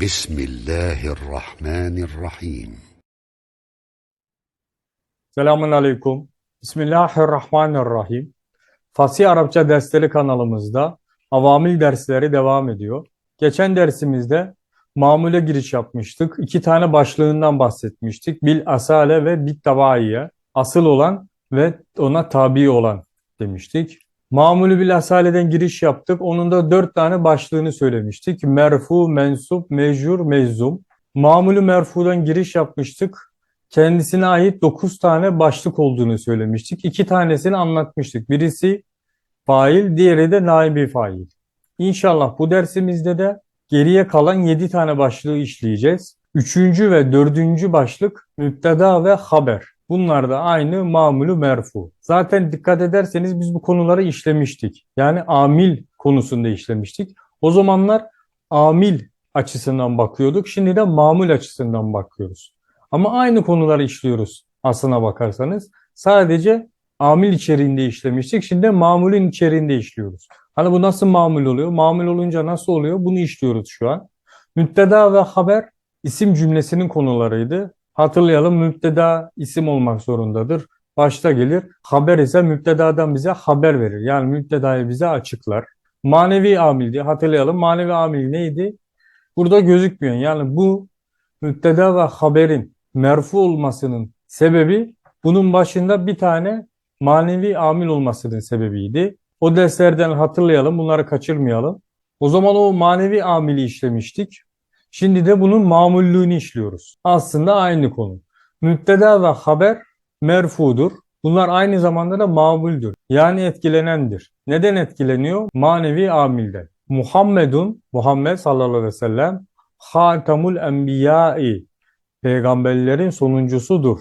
Bismillahirrahmanirrahim. Selamun Aleyküm. Bismillahirrahmanirrahim. Fasih Arapça dersleri kanalımızda avamil dersleri devam ediyor. Geçen dersimizde mamule giriş yapmıştık. İki tane başlığından bahsetmiştik. Bil asale ve bit tavaiye. Asıl olan ve ona tabi olan demiştik. Mamulü bil asaleden giriş yaptık. Onun da dört tane başlığını söylemiştik. Merfu, mensup, mecrur, meczum. Mamulü merfudan giriş yapmıştık kendisine ait 9 tane başlık olduğunu söylemiştik. İki tanesini anlatmıştık. Birisi fail, diğeri de naibi fail. İnşallah bu dersimizde de geriye kalan 7 tane başlığı işleyeceğiz. Üçüncü ve dördüncü başlık müpteda ve haber. Bunlar da aynı mamulü merfu. Zaten dikkat ederseniz biz bu konuları işlemiştik. Yani amil konusunda işlemiştik. O zamanlar amil açısından bakıyorduk. Şimdi de mamul açısından bakıyoruz. Ama aynı konuları işliyoruz aslına bakarsanız. Sadece amil içeriğinde işlemiştik. Şimdi de mamulün içeriğinde işliyoruz. Hani bu nasıl mamul oluyor? Mamul olunca nasıl oluyor? Bunu işliyoruz şu an. Müpteda ve haber isim cümlesinin konularıydı. Hatırlayalım müpteda isim olmak zorundadır. Başta gelir. Haber ise müptedadan bize haber verir. Yani müptedayı bize açıklar. Manevi amildi. Hatırlayalım. Manevi amil neydi? Burada gözükmüyor. Yani bu müpteda ve haberin merfu olmasının sebebi bunun başında bir tane manevi amil olmasının sebebiydi. O derslerden hatırlayalım, bunları kaçırmayalım. O zaman o manevi amili işlemiştik. Şimdi de bunun mamullüğünü işliyoruz. Aslında aynı konu. Müpteda ve haber merfudur. Bunlar aynı zamanda da mamuldür. Yani etkilenendir. Neden etkileniyor? Manevi amilden. Muhammedun, Muhammed sallallahu aleyhi ve sellem Hatemul Enbiyai peygamberlerin sonuncusudur.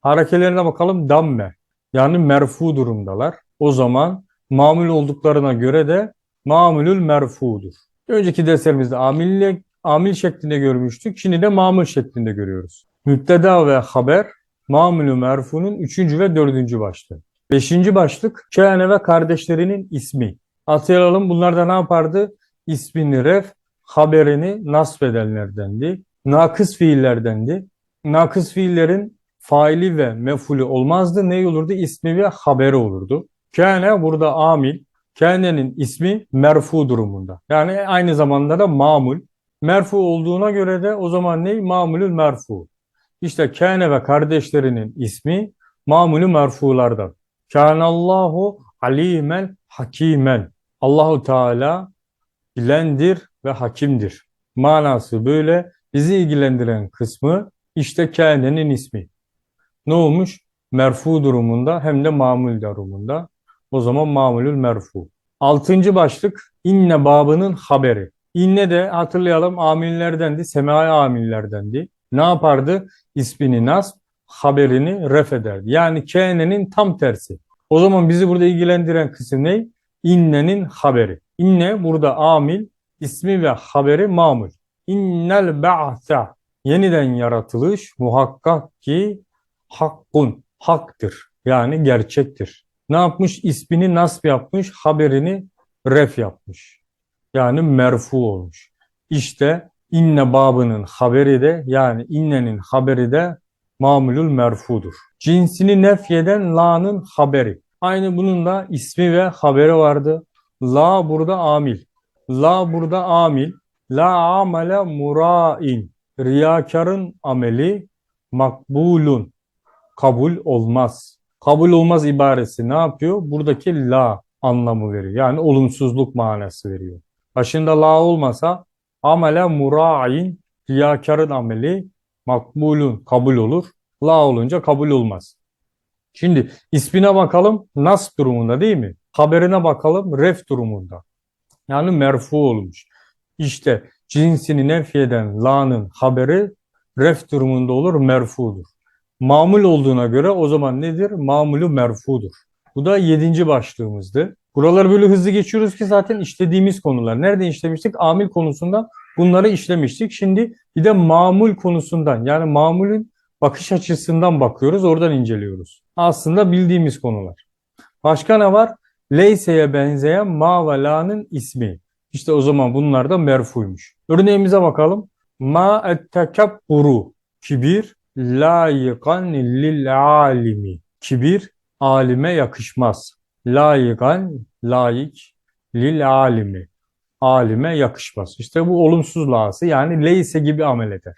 Harekelerine bakalım damme. Yani merfu durumdalar. O zaman mamul olduklarına göre de mamulül merfudur. Önceki derslerimizde amille, amil şeklinde görmüştük. Şimdi de mamul şeklinde görüyoruz. Müpteda ve haber mamulü merfunun üçüncü ve dördüncü başlığı. Beşinci başlık Kâne ve kardeşlerinin ismi. Hatırlayalım bunlar da ne yapardı? İsmini ref, haberini nasbedenlerdendi. Nakıs fiillerdendi. Nakıs fiillerin faili ve mefulü olmazdı. Ne olurdu? İsmi ve haberi olurdu. Kâne burada amil. Kâne'nin ismi merfu durumunda. Yani aynı zamanda da mamul. Merfu olduğuna göre de o zaman ne? Mamulül merfu. İşte Kâne ve kardeşlerinin ismi mamulü merfulardan. Kânallahu alimel hakimen. Allahu Teala bilendir ve hakimdir. Manası böyle. Bizi ilgilendiren kısmı işte kânenin ismi. Ne olmuş? Merfu durumunda hem de mamul durumunda. O zaman mamulül merfu. Altıncı başlık inne babının haberi. İnne de hatırlayalım amillerdendi, semai amillerdendi. Ne yapardı? İsmini nasb, haberini ref ederdi. Yani kânenin tam tersi. O zaman bizi burada ilgilendiren kısım ne? İnnenin haberi. İnne burada amil, ismi ve haberi mamul. İnnel ba'sa yeniden yaratılış muhakkak ki hakkun haktır. Yani gerçektir. Ne yapmış? İsmini nasb yapmış, haberini ref yapmış. Yani merfu olmuş. İşte inne babının haberi de yani innenin haberi de mamulül merfudur. Cinsini nefyeden la'nın haberi. Aynı bunun da ismi ve haberi vardı. La burada amil. La burada amil. La amele mura'in. Riyakarın ameli makbulun. Kabul olmaz. Kabul olmaz ibaresi ne yapıyor? Buradaki la anlamı veriyor. Yani olumsuzluk manası veriyor. Başında la olmasa amele mura'in riyakarın ameli makbulun kabul olur. La olunca kabul olmaz. Şimdi ismine bakalım nas durumunda değil mi? Haberine bakalım ref durumunda. Yani merfu olmuş. İşte cinsini nefyeden la'nın haberi ref durumunda olur merfudur. Mamul olduğuna göre o zaman nedir? Mamulü merfudur. Bu da yedinci başlığımızdı. Buraları böyle hızlı geçiyoruz ki zaten işlediğimiz konular. Nerede işlemiştik? Amil konusundan bunları işlemiştik. Şimdi bir de mamul konusundan yani mamulün bakış açısından bakıyoruz. Oradan inceliyoruz. Aslında bildiğimiz konular. Başka ne var? Leyse'ye benzeyen ma ve la'nın ismi. İşte o zaman bunlar da merfuymuş. Örneğimize bakalım. Ma ettekebburu kibir layikan lil alimi. Kibir alime yakışmaz. Layikan layık lil alimi. Alime yakışmaz. İşte bu olumsuz lası yani leyse gibi amel eder.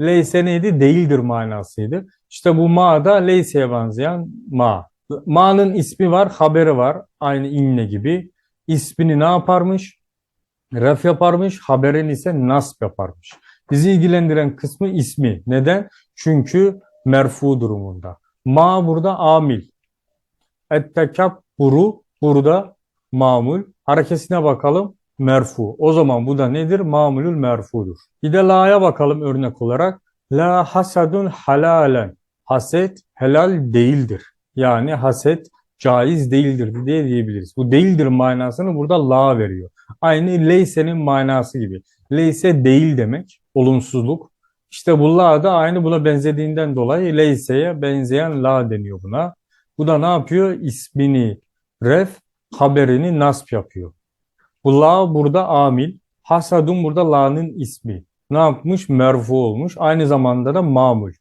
Leyse neydi? Değildir manasıydı. İşte bu ma da leyseye benzeyen ma. Ma'nın ismi var, haberi var. Aynı inne gibi. İsmini ne yaparmış? Ref yaparmış, haberini ise nasb yaparmış. Bizi ilgilendiren kısmı ismi. Neden? Çünkü merfu durumunda. Ma burada amil. Ettekabburu burada mamul. Harekesine bakalım. Merfu. O zaman bu da nedir? Mamulül merfudur. Bir de la'ya bakalım örnek olarak. La hasadun halalen. Haset helal değildir. Yani haset caiz değildir diye diyebiliriz. Bu değildir manasını burada la veriyor. Aynı leysenin manası gibi. Leyse değil demek, olumsuzluk. İşte bu la da aynı buna benzediğinden dolayı leyseye benzeyen la deniyor buna. Bu da ne yapıyor? İsmini ref, haberini nasp yapıyor. Bu la burada amil. Hasadun burada la'nın ismi. Ne yapmış? Merfu olmuş. Aynı zamanda da mamul.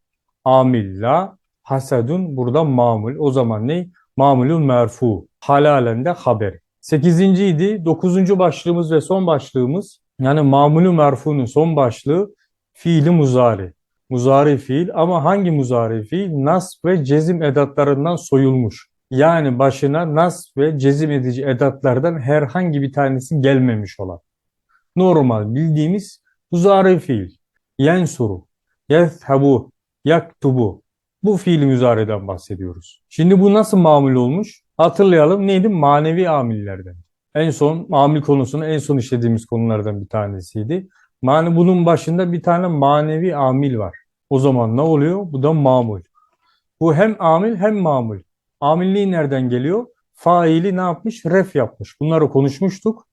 Amil la, hasadun burada mamul. O zaman ne? Mamulun merfu. Halalen de haber. Sekizinciydi. Dokuzuncu başlığımız ve son başlığımız yani mamulü merfunun son başlığı fiili muzari. Muzari fiil ama hangi muzari fiil? Nas ve cezim edatlarından soyulmuş. Yani başına nas ve cezim edici edatlardan herhangi bir tanesi gelmemiş olan. Normal bildiğimiz muzari fiil. Yensuru, yezhebu, yaktubu. Bu fiil müzareden bahsediyoruz. Şimdi bu nasıl mamul olmuş? Hatırlayalım neydi? Manevi amillerden. En son amil konusunu en son işlediğimiz konulardan bir tanesiydi. Yani bunun başında bir tane manevi amil var. O zaman ne oluyor? Bu da mamul. Bu hem amil hem mamul. Amilliği nereden geliyor? Faili ne yapmış? Ref yapmış. Bunları konuşmuştuk.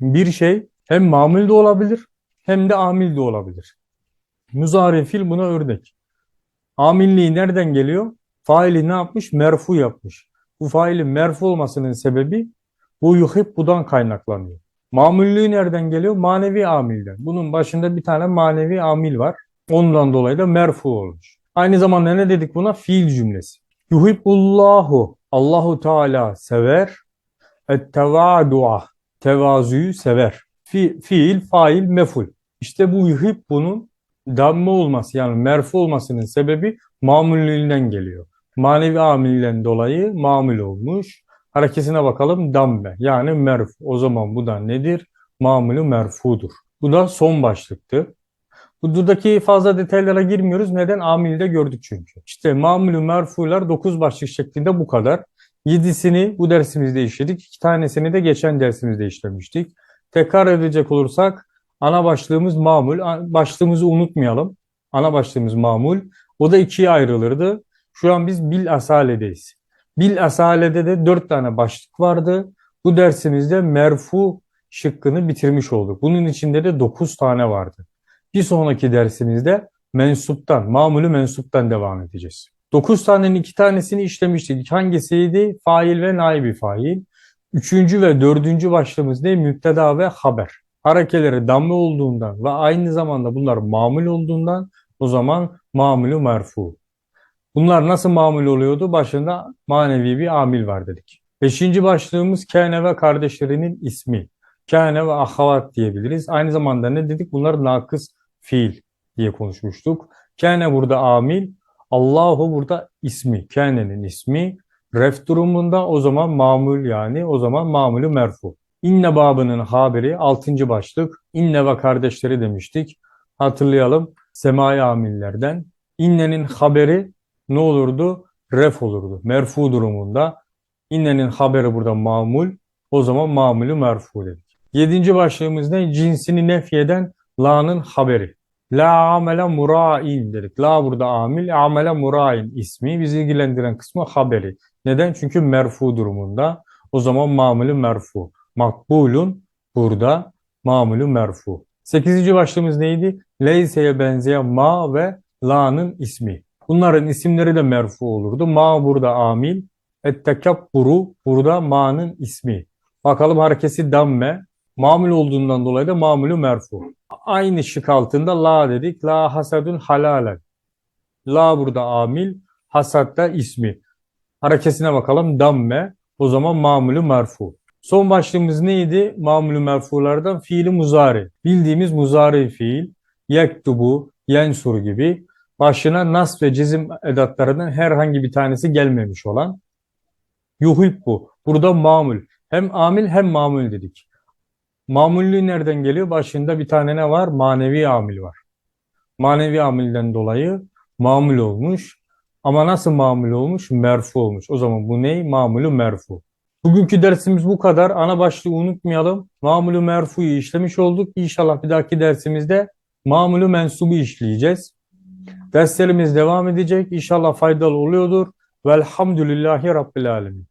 Bir şey hem mamul de olabilir hem de amil de olabilir. Müzari fil buna örnek. Amilliği nereden geliyor? Faili ne yapmış? Merfu yapmış. Bu failin merfu olmasının sebebi bu yuhib budan kaynaklanıyor. Mamullüğü nereden geliyor? Manevi amilden. Bunun başında bir tane manevi amil var. Ondan dolayı da merfu olmuş. Aynı zamanda ne dedik buna? Fiil cümlesi. Yuhibbullahu. Allahu Teala sever. Ettevâdu'a. Tevazuyu sever. Fi, fiil, fail, meful. İşte bu yuhib bunun damme olması yani merfu olmasının sebebi mamullüğünden geliyor. Manevi amilden dolayı mamul olmuş. Harekesine bakalım damme yani merf. O zaman bu da nedir? Mamulü merfudur. Bu da son başlıktı. Buradaki fazla detaylara girmiyoruz. Neden? Amilde gördük çünkü. İşte mamulü merfular 9 başlık şeklinde bu kadar. 7'sini bu dersimizde işledik. 2 tanesini de geçen dersimizde işlemiştik. Tekrar edecek olursak ana başlığımız mamul. Başlığımızı unutmayalım. Ana başlığımız mamul. O da ikiye ayrılırdı. Şu an biz bil asaledeyiz. Bil asalede de dört tane başlık vardı. Bu dersimizde merfu şıkkını bitirmiş olduk. Bunun içinde de dokuz tane vardı. Bir sonraki dersimizde mensuptan, mamulü mensuptan devam edeceğiz. Dokuz tanenin iki tanesini işlemiştik. Hangisiydi? Fail ve naibi fail. Üçüncü ve dördüncü başlığımız ne? Müpteda ve haber. Harekeleri damme olduğundan ve aynı zamanda bunlar mamul olduğundan o zaman mamulü merfu. Bunlar nasıl mamul oluyordu? Başında manevi bir amil var dedik. Beşinci başlığımız kâne ve kardeşlerinin ismi. Kâne ve ahavat diyebiliriz. Aynı zamanda ne dedik? Bunlar nakıs fiil diye konuşmuştuk. Kâne burada amil, Allahu burada ismi. Kâne'nin ismi. Ref durumunda o zaman mamul yani o zaman mamulü merfu. İnne babının haberi 6. başlık. İnne ve kardeşleri demiştik. Hatırlayalım. Semai amillerden. İnnenin haberi ne olurdu? Ref olurdu. Merfu durumunda. İnnenin haberi burada mamul. O zaman mamulü merfu dedik. Yedinci başlığımız ne? Cinsini nefyeden la'nın haberi. La amele mura'in dedik. La burada amil, amele mura'in ismi. Bizi ilgilendiren kısmı haberi. Neden? Çünkü merfu durumunda. O zaman mamulü merfu. Makbulun burada mamulü merfu. Sekizinci başlığımız neydi? Leyse'ye benzeyen ma ve la'nın ismi. Bunların isimleri de merfu olurdu. Ma burada amil. Ettekebburu burada ma'nın ismi. Bakalım harekesi damme. Mamul olduğundan dolayı da mamulü merfu. Aynı şık altında la dedik. La hasadun halalen. La burada amil, hasad da ismi. Harekesine bakalım. Damme. O zaman mamulü merfu. Son başlığımız neydi? Mamulü merfulardan fiili muzari. Bildiğimiz muzari fiil. Yektubu, yensur gibi. Başına nas ve cezim edatlarının herhangi bir tanesi gelmemiş olan. Yuhibbu. Burada mamul. Hem amil hem mamul dedik. Mamullü nereden geliyor? Başında bir tane ne var? Manevi amil var. Manevi amilden dolayı mamul olmuş. Ama nasıl mamul olmuş? Merfu olmuş. O zaman bu ney? Mamulü merfu. Bugünkü dersimiz bu kadar. Ana başlığı unutmayalım. Mamulü merfuyu işlemiş olduk. İnşallah bir dahaki dersimizde mamulü mensubu işleyeceğiz. Derslerimiz devam edecek. İnşallah faydalı oluyordur. Velhamdülillahi Rabbil Alemin.